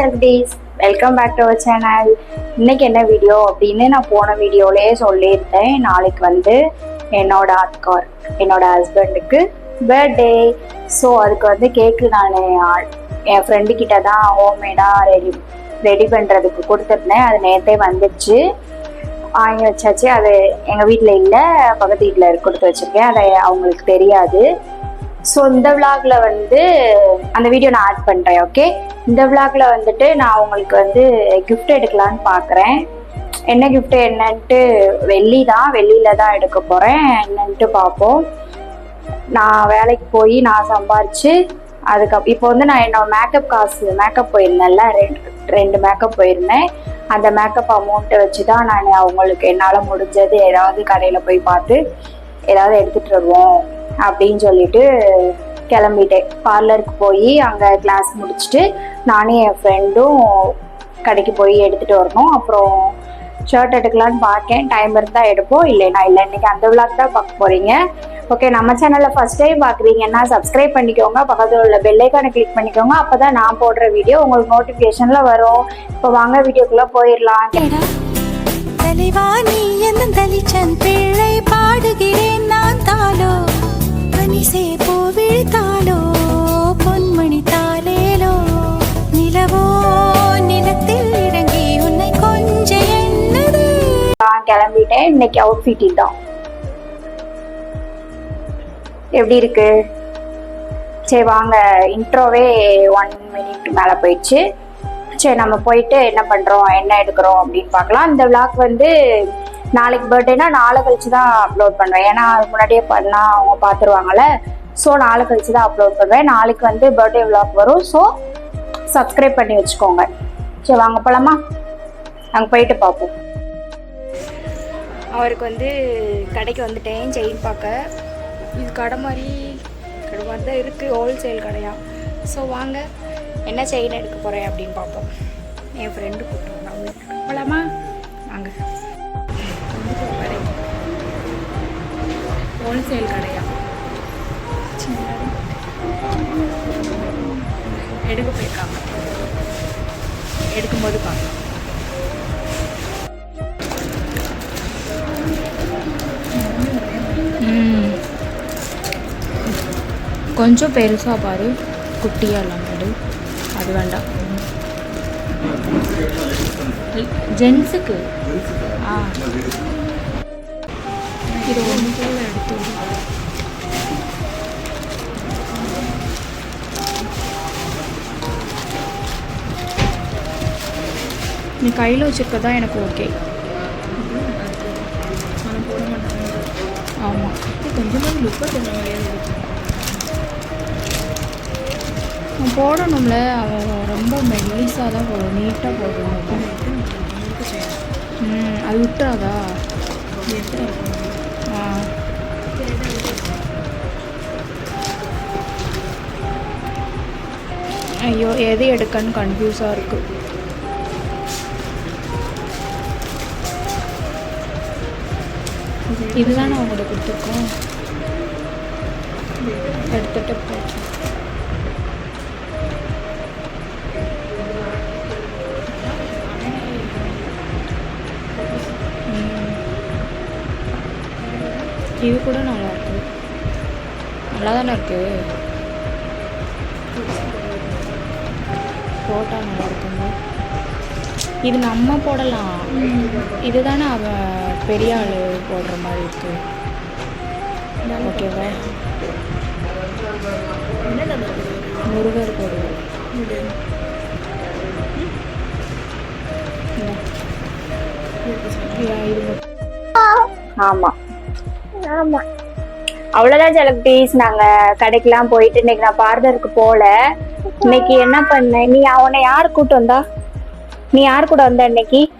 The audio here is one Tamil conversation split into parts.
Hi welcome back to our channel இன்னைக்கு என்ன வீடியோ அப்படின்னு நான் போன வீடியோலேயே சொல்லியிருந்தேன். நாளைக்கு வந்து என்னோட அக்கார் என்னோட ஹஸ்பண்டுக்கு பர்த்டே ஸோ அதுக்கு வந்து கேக்கு நான் என் ஃப்ரெண்டு கிட்ட தான் ஹோம்மேடாக ரெடி ரெடி பண்ணுறதுக்கு கொடுத்துருந்தேன். அது நேற்றே வந்துச்சு. வாங்கி வச்சாச்சு. அது எங்கள் வீட்டில் இல்லை பக்கத்து வீட்டில் கொடுத்து வச்சுருக்கேன். அதை அவங்களுக்கு தெரியாது. ஸோ இந்த விளாக்ல வந்து அந்த வீடியோ நான் ஆட் பண்ணுறேன் ஓகே இந்த விளாக்ல வந்துட்டு நான் உங்களுக்கு வந்து கிஃப்ட் எடுக்கலான்னு பார்க்குறேன் என்ன கிஃப்ட் என்னன்ட்டு வெள்ளி தான் வெள்ளியில தான் எடுக்க போகிறேன் என்னன்ட்டு பார்ப்போம் நான் வேலைக்கு போய் நான் சம்பாரித்து அதுக்கப் இப்போ வந்து நான் என்னோட மேக்கப் காசு மேக்கப் போயிருந்தேன்ல ரெண்டு ரெண்டு மேக்கப் போயிருந்தேன். அந்த மேக்கப் அமௌண்ட்டை வச்சு தான் நான் அவங்களுக்கு என்னால் முடிஞ்சது ஏதாவது கடையில் போய் பார்த்து ஏதாவது எடுத்துகிட்டு வருவோம். அப்படின்னு சொல்லிட்டு கிளம்பிட்டேன். பார்லருக்கு போய் அங்கே கிளாஸ் முடிச்சுட்டு நானும் என் ஃப்ரெண்டும் கடைக்கு போய் எடுத்துகிட்டு வரணும். அப்புறம் ஷர்ட் எடுக்கலான்னு பார்க்கேன் டைம் இருந்தால் எடுப்போம் இல்லைனா இல்லை. இன்னைக்கு அந்த விளாக் தான் பார்க்க போகிறீங்க ஓகே நம்ம சேனலில் ஃபஸ்ட் டைம் பார்க்குறீங்கன்னா சப்ஸ்கிரைப் பண்ணிக்கோங்க. பக்கத்தில் உள்ள பெல்லைக்கானை கிளிக் பண்ணிக்கோங்க. அப்போ தான் நான் போடுற வீடியோ உங்களுக்கு நோட்டிஃபிகேஷனில் வரும். இப்போ வாங்க வீடியோக்குள்ளே போயிடலாம். தெளிவா நீ என்ன தெளிச்சன் பிள்ளை பாடுகிறேன் நான் தாலோ கனிசே பூவிழித்தாளோ பொன்மணி தாளேலோ. நிலவோ நிலத்தில் இறங்கி உன்னை கொஞ்ச எண்ணது. நான் கிளம்பிட்டேன். இன்னைக்கு அவுட்ஃபிட் தான் எப்படி இருக்கு? சரி வாங்க. இன்ட்ரோவே ஒன் மினிட் மேலே போயிடுச்சு. சரி நம்ம போயிட்டு என்ன பண்ணுறோம் என்ன எடுக்கிறோம் அப்படின்னு பார்க்கலாம். இந்த விளாக் வந்து நாளைக்கு பர்த்டேனா நாளை கழிச்சு தான் அப்லோட் பண்ணுவேன். ஏன்னா அதுக்கு முன்னாடியே பண்ணால் அவங்க பார்த்துருவாங்கல்ல ஸோ நாளை கழிச்சு தான் அப்லோட் பண்ணுவேன். நாளைக்கு வந்து பர்த்டே விளாக் வரும். ஸோ சப்ஸ்கிரைப் பண்ணி வச்சுக்கோங்க. சரி வாங்க போகலாமா அங்கே போயிட்டு பார்ப்போம் அவருக்கு வந்து கடைக்கு வந்துட்டேன் செயின் பார்க்க. இது கடை மாதிரி கடை மாதிரி தான் இருக்குது ஹோல்சேல் கடையா. ஸோ வாங்க என்ன செயின் எடுக்க போகிறேன் அப்படின்னு பார்ப்போம் என் ஃப்ரெண்டு கூப்பிட்டு வந்தான். போகலாமா வாங்க. ஹோல்சேல் கடையா எடுக்க போயிருக்காங்க எடுக்கும்போது பார்க்கலாம் ம். கொஞ்சம் பெருசாக பாரு குட்டியாக இல்லாமல் அது வேண்டாம் ஜென்ஸுக்கு ஆ இது ஒன்று போல எடுத்து. நீ கையில் வச்சுருக்கதான் எனக்கு ஓகே. ஆமாம் கொஞ்சமாக லுக்காக அவன் போடணும்ல அவன் ரொம்ப மெல்லிஸாக தான் போடும் நீட்டாக போடணும். ம் அது விட்டுறாதா ஆ ஐயோ எது எடுக்கன்னு கன்ஃபியூஸாக இருக்குது இதுதான் நான் உங்களுக்கு கொடுத்துருக்கோம். எடுத்துகிட்டு போச்சு இது கூட நல்லா இருக்கு. நல்லா தானே இருக்கு? போட்டால் நல்லா இருக்குங்க இது நம்ம போடலாம். இதுதானே அவ பெரிய ஆள் போடுற மாதிரி இருக்கு. ஓகேவா என்ன முருகர் போடுவோம் ஆமாம் ஆமாம் அவ்வளோதான் ஜலக்டீஸ் நாங்க கடைக்கெல்லாம் போயிட்டு இன்னைக்கு நான் பார்லருக்கு போல. இன்னைக்கு என்ன பண்ண? நீ அவனை யார் கூட்டு வந்தா? நீ யார் கூட வந்த இன்னைக்கு?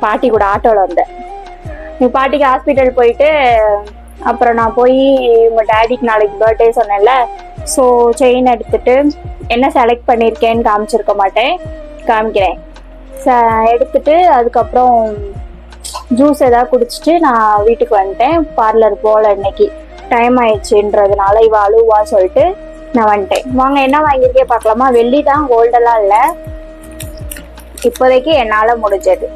பாட்டி கூட. ஆட்டோல வந்த. நீ பாட்டிக்கு ஹாஸ்பிட்டல் போயிட்டு அப்புறம் நான் போய் உங்க டேடிக்கு நாளைக்கு பர்த்டே சொன்னேன்ல. ஸோ செயின் எடுத்துட்டு என்ன செலக்ட் பண்ணியிருக்கேன்னு காமிச்சிருக்க மாட்டேன். காமிக்கிறேன். ச- எடுத்துட்டு அதுக்கப்புறம் ஜூஸ் ஏதாவது குடிச்சிட்டு நான் வீட்டுக்கு வந்துட்டேன். பார்லர் போகல இன்னைக்கு டைம் ஆயிடுச்சுன்றதுனால இவ அழுவா சொல்லிட்டு நான் வந்துட்டேன். வாங்க என்ன வாங்கியிருக்கே பார்க்கலாமா? வெள்ளி தான் கோல்டெல்லாம் இல்லை. இப்போதைக்கு என்னால் முடிஞ்சது.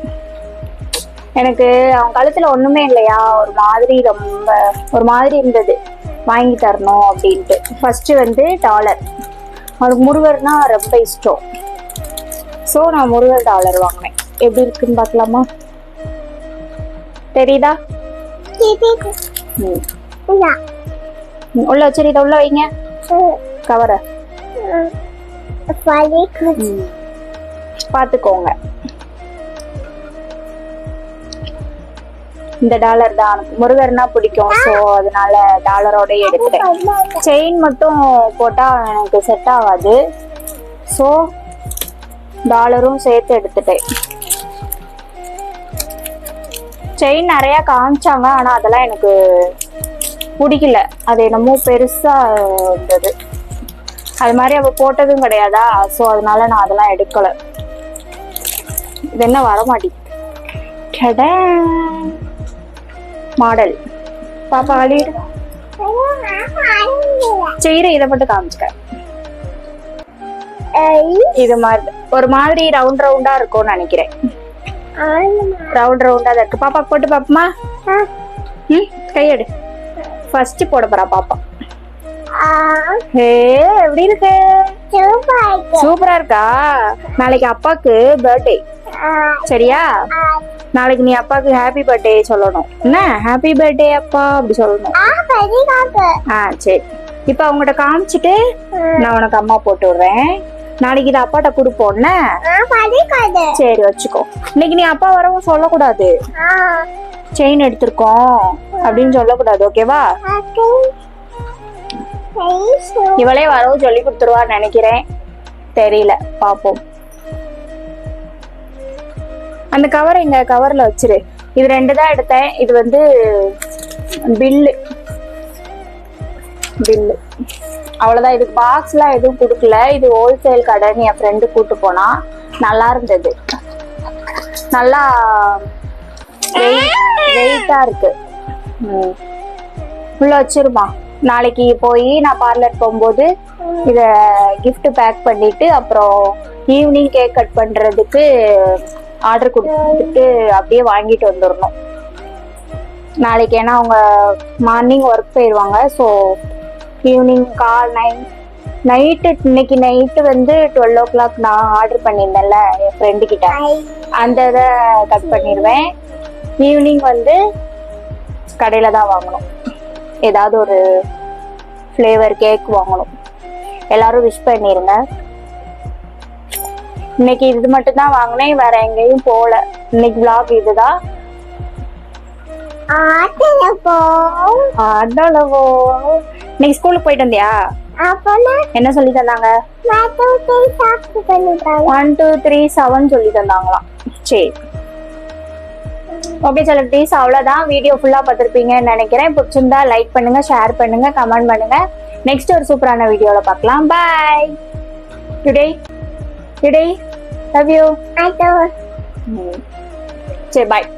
எனக்கு அவன் காலத்தில் ஒன்றுமே இல்லையா? ஒரு மாதிரி ரொம்ப ஒரு மாதிரி இருந்தது. வாங்கி தரணும் அப்படின்ட்டு. ஃபஸ்ட்டு வந்து டாலர் அவனுக்கு முருகர்னா ரொம்ப இஷ்டம். ஸோ நான் முருகர் டாலர் வாங்கினேன். எப்படி இருக்குன்னு பார்க்கலாமா? தெரியுதா? உள்ள வச்சிரு இதை உள்ள வைங்க. கவரை. பார்த்துக்கோங்க இந்த டாலர் தான். முருகர்னா பிடிக்கும். ஸோ அதனால டாலரோட எடுத்துட்டேன். செயின் மட்டும் போட்டா எனக்கு செட் ஆகாது. ஸோ டாலரும் சேர்த்து எடுத்துட்டேன். செயின் நிறைய காமிச்சாங்க. ஆனா அதெல்லாம் எனக்கு பிடிக்கல. அது என்னமோ பெருசா இருந்தது. அது மாதிரி அவ போட்டதும் கிடையாதா? ஸோ அதனால நான் அதெல்லாம் எடுக்கல. இது என்ன வர மாட்டேங்குது மாடல். பாப்பா வழியிடு செய்யற இதை மட்டும் காமிச்சுக்க. இது மாதிரி ஒரு மாதிரி ரவுண்ட் ரவுண்டா இருக்கும்னு நினைக்கிறேன். ரவுண்ட் ரவுண்டா தான் இருக்கு. பாப்பா போட்டு பாப்பமா? ம் கையெடு. ஃபர்ஸ்ட் போட போறா பாப்பா. எப்படி இருக்கு? சூப்பரா இருக்கா. நாளைக்கு அப்பாக்கு பர்த்டே சரியா? நாளைக்கு நீ அப்பாக்கு ஹாப்பி பர்த்டே சொல்லணும். என்ன? ஹாப்பி பர்த்டே அப்பா அப்படி சொல்லணும். ஆ சரி. இப்போ அவங்ககிட்ட காமிச்சிட்டு நான் உனக்கு அம்மா போட்டு விடுறேன். நாளைக்கு இதை அப்பாட்ட கொடுப்போம்ல சரி வச்சுக்கோ. இன்னைக்கு நீ அப்பா வரவும் சொல்லக்கூடாது. செயின் எடுத்திருக்கோம் அப்படின்னு சொல்லக்கூடாது ஓகேவா இவளே வரவும் சொல்லி கொடுத்துருவான்னு நினைக்கிறேன். தெரியல பாப்போம் அந்த கவர் எங்க கவர்ல வச்சிரு. இது ரெண்டு தான் எடுத்தேன். இது வந்து பில்லு. பில்லு. அவ்வளவுதான். இதுக்கு பாக்ஸ்லாம் எதுவும் கொடுக்கல. இது ஹோல்சேல் கடைன்னு என் ஃப்ரெண்டு கூட்டு போனா. நல்லா இருந்தது. நல்லா வெயிட்டா இருக்கு. உள்ள வச்சிருமா. நாளைக்கு போய் நான் பார்லர் போகும்போது இத கிஃப்ட் பேக் பண்ணிட்டு அப்புறம் ஈவினிங் கேக் கட் பண்றதுக்கு ஆர்டர் கொடுத்துட்டு அப்படியே வாங்கிட்டு வந்துடணும் நாளைக்கு ஏன்னா அவங்க மார்னிங் ஒர்க் போயிடுவாங்க so evening call nine night இன்னைக்கு நைட்டு வந்து டுவெல் ஓ கிளாக் நான் ஆர்டர் பண்ணியிருந்தேன்ல என் ஃப்ரெண்டு கிட்ட. அந்த இதை கட் பண்ணிடுவேன் ஈவினிங் வந்து கடையில் தான் வாங்கணும். ஏதாவது ஒரு ஃப்ளேவர் கேக் வாங்கணும். எல்லாரும் விஷ் பண்ணிருங்க. இன்னைக்கு இது மட்டும் தான் வாங்கினேன் வேற எங்கேயும் போகல இன்னைக்கு vlog இதுதான். அடலவோ இன்னைக்கு ஸ்கூலுக்கு போயிட்டு வந்தியா? என்ன சொல்லி தந்தாங்க? ஒன் டூ த்ரீ செவன் சொல்லி தந்தாங்களாம். சரி. ஓகே செலிபிரிட்டிஸ் அவ்வளோதான் வீடியோ ஃபுல்லாக பார்த்துருப்பீங்கன்னு நினைக்கிறேன். பிடிச்சிருந்தா லைக் பண்ணுங்க ஷேர் பண்ணுங்க கமெண்ட் பண்ணுங்க. நெக்ஸ்ட் ஒரு சூப்பரான வீடியோவில் பார்க்கலாம். Bye today today love you சரி பாய்